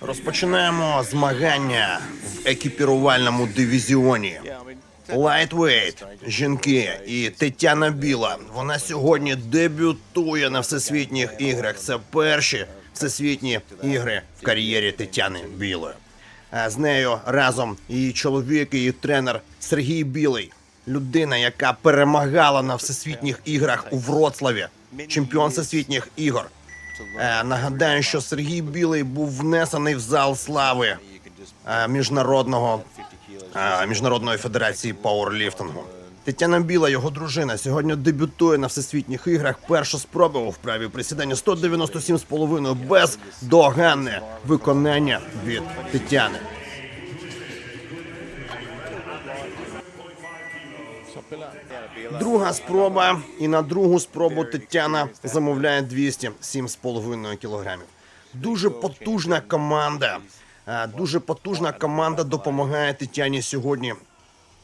Розпочинаємо змагання в екіпірувальному дивізіоні. Лайтвейт, жінки і Тетяна Біла. Вона сьогодні дебютує на всесвітніх іграх. Це перші всесвітні ігри в кар'єрі Тетяни Білої. А з нею разом її чоловік, її тренер Сергій Білий. Людина, яка перемагала на всесвітніх іграх у Вроцлаві, чемпіон всесвітніх ігор. Е, Нагадаю, що Сергій Білий був внесений в зал слави е, міжнародного е, міжнародної федерації пауерліфтингу. Тетяна Біла, його дружина, сьогодні дебютує на всесвітніх іграх. Перша спроба у вправі присідання 197,5 без доганне виконання від Тетяни. Друга спроба, і на другу спробу Тетяна замовляє 207,5 кілограмів. Дуже потужна команда. е, Дуже потужна команда допомагає Тетяні сьогодні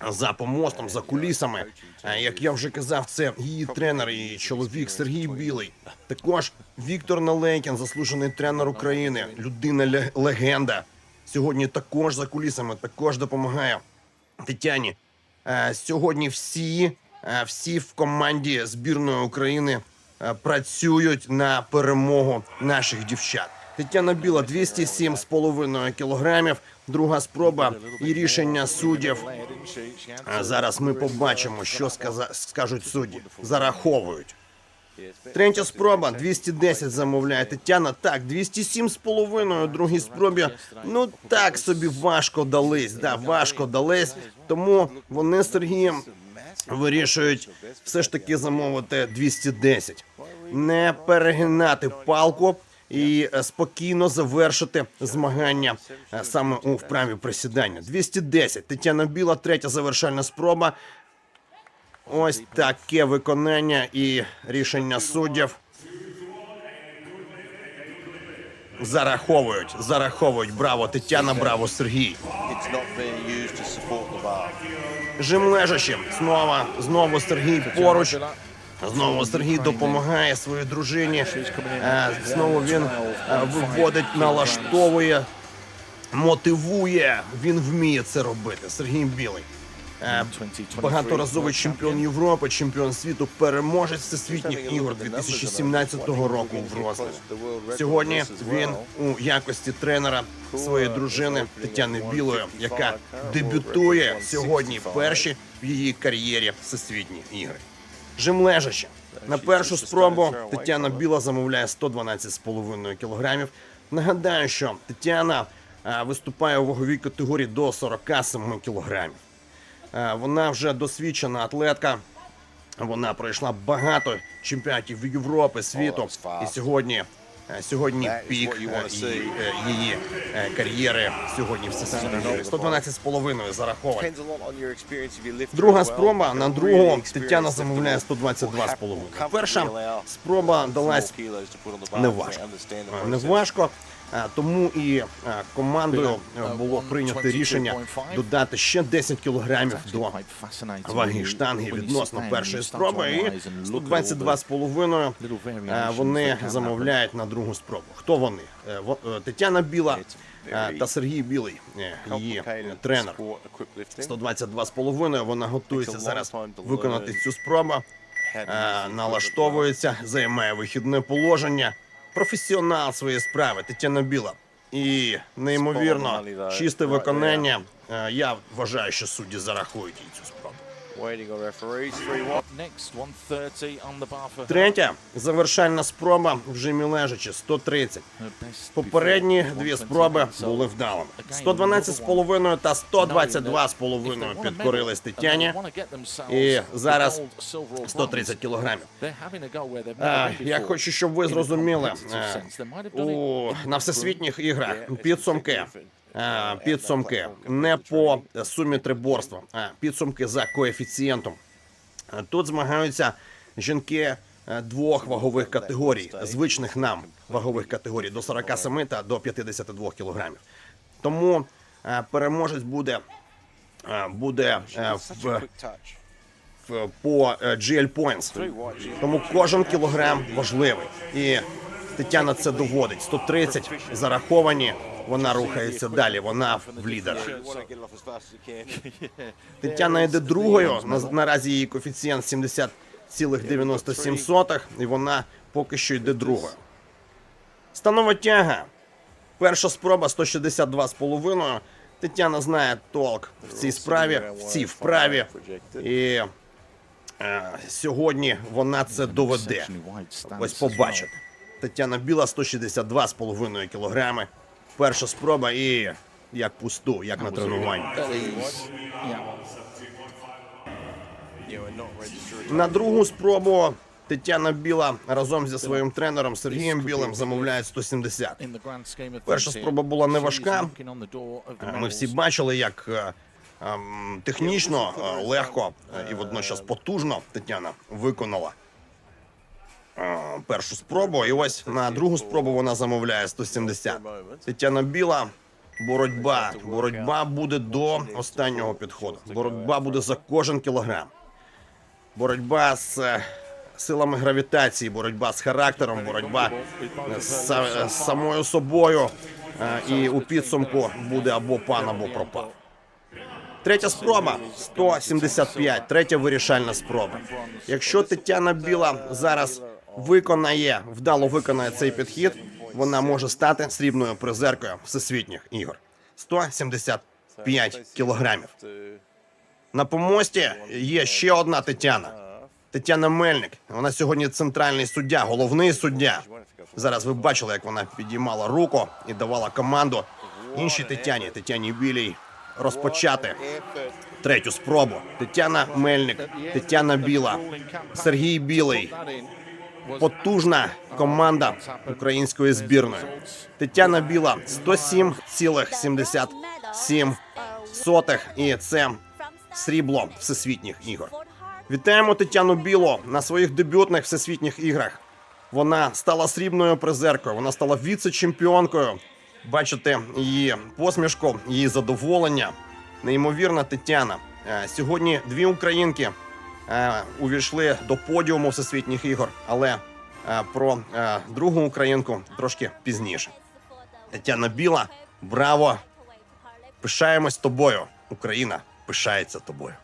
за помостом, за кулісами. Е, Як я вже казав, це її тренер, її чоловік Сергій Білий. Також Віктор Наленькін, заслужений тренер України, людина ле- легенда. Сьогодні також за кулісами, також допомагає Тетяні. Е, Сьогодні всі, е, всі в команді збірної України е, працюють на перемогу наших дівчат. Тетяна Біла 207,5 кілограмів. Друга спроба і рішення суддів. А Зараз ми побачимо, що скажуть судді. Зараховують. Третя спроба 210 замовляє Тетяна. Так, 207,5 у другій спробі. Ну так собі важко дались. Да, важко дались. Тому вони з Сергієм вирішують все ж таки замовити 210. Не перегинати палку і спокійно завершити змагання е, саме у вправі присідання. 210. Тетяна Біла, третя завершальна спроба. Ось таке виконання і рішення суддів. Зараховують, зараховують. Браво, Тетяна, браво, Сергій. Жим лежачим. Знову, знову Сергій поруч. Знову Сергій допомагає своїй дружині. Е, Знову він е, виводить, налаштовує, мотивує. Він вміє це робити. Сергій Білий. Е, Багаторазовий чемпіон Європи, чемпіон світу, переможець всесвітніх ігор 2017 року в Вроцлаві. Сьогодні він у якості тренера своєї дружини Тетяни Білої, яка дебютує сьогодні перші в її кар'єрі всесвітні ігри. Жим лежачи. На першу спробу Тетяна Біла замовляє 112,5 кілограмів. Нагадаю, що Тетяна е, виступає у ваговій категорії до 47 кілограмів. Е, Вона вже досвідчена атлетка. Вона пройшла багато чемпіонатів Європи, світу. І сьогодні, е, сьогодні пік е, її, її кар'єри. Сьогодні все 112,5 зараховані. Depends a lot on your experience if you lift Друга спроба на другу Тетяна замовляє will- will 122,5. comfortably Перша спроба далась kilos to а, Тому і командою е, було прийнято рішення додати ще 10 кілограмів до ваги штанги відносно першої спроби. І 122,5 е, вони замовляють на другу спробу. Хто вони? Е, е, Тетяна Біла е, та Сергій Білий, е, її тренер. sport, equipped lifting. 122,5. Вона готується зараз виконати цю спробу. Е, налаштовується, займає вихідне положення. Професіонал своєї справи Тетяна Біла. І неймовірно чисте виконання. Е, Я вважаю, що судді зарахують їй цю спробу. Третя завершальна спроба в жимі лежачи 130. her best Попередні дві 128. спроби були вдалими. 112,5 та knowing that if they 122,5 want a підкорились Тетяні. І зараз gold, silver or 130 bronze, кілограмів. Е, been Я хочу, щоб ви зрозуміли е, у на всесвітніх іграх підсумки. Е, Підсумки не по сумі триборства, а підсумки за коефіцієнтом. Е, Тут змагаються жінки е, двох вагових категорій, звичних нам вагових категорій до 47 та до 52 кілограмів. Тому переможець буде, буде в, в по GL Points. Тому кожен кілограм важливий. І Тетяна це доводить. 130 зараховані. Вона рухається далі. Вона в лідерах. Тетяна йде другою. Наразі її коефіцієнт 70,97, і вона поки що йде другою. Станова тяга. Перша спроба 162,5. Тетяна знає толк в цій справі, в цій вправі. І е, сьогодні вона це доведе. Ось побачите. Тетяна Біла 162,5 кілограми. Перша спроба і як пусту, як на тренуванні. На другу спробу Тетяна Біла разом зі своїм тренером Сергієм Білим замовляють 170. Перша спроба була не важка. Е, Ми всі бачили, як е, ем, технічно е, легко е, і водночас потужно Тетяна виконала першу спробу. І ось на другу спробу вона замовляє 170. Тетяна Біла. Боротьба, боротьба буде до останнього підходу. Боротьба буде за кожен кілограм. Боротьба з е, силами гравітації, боротьба з характером, боротьба з, са- з самою собою. Е, І у підсумку буде або пан, або пропав. Третя спроба 175, третя вирішальна спроба. Якщо Тетяна Біла зараз виконає, вдало виконає цей підхід, вона може стати срібною призеркою всесвітніх ігор. 175 кілограмів. На помості є ще одна Тетяна. Тетяна Мельник. Вона сьогодні центральний суддя, головний суддя. Зараз ви бачили, як вона підіймала руку і давала команду іншій Тетяні, Тетяні Білій, розпочати третю спробу. Тетяна Мельник, Тетяна Біла, Сергій Білий. Потужна команда української збірної. Тетяна Біла 107,77 сотих, і це срібло всесвітніх ігор. Вітаємо Тетяну Біло на своїх дебютних всесвітніх іграх. Вона стала срібною призеркою, вона стала віце-чемпіонкою. Бачите її посмішку, її задоволення. Неймовірна Тетяна. Е, Сьогодні дві українки увійшли до подіуму всесвітніх ігор, але е, про е, другу українку трошки пізніше. Тетяна Біла, браво! Пишаємось тобою. Україна пишається тобою.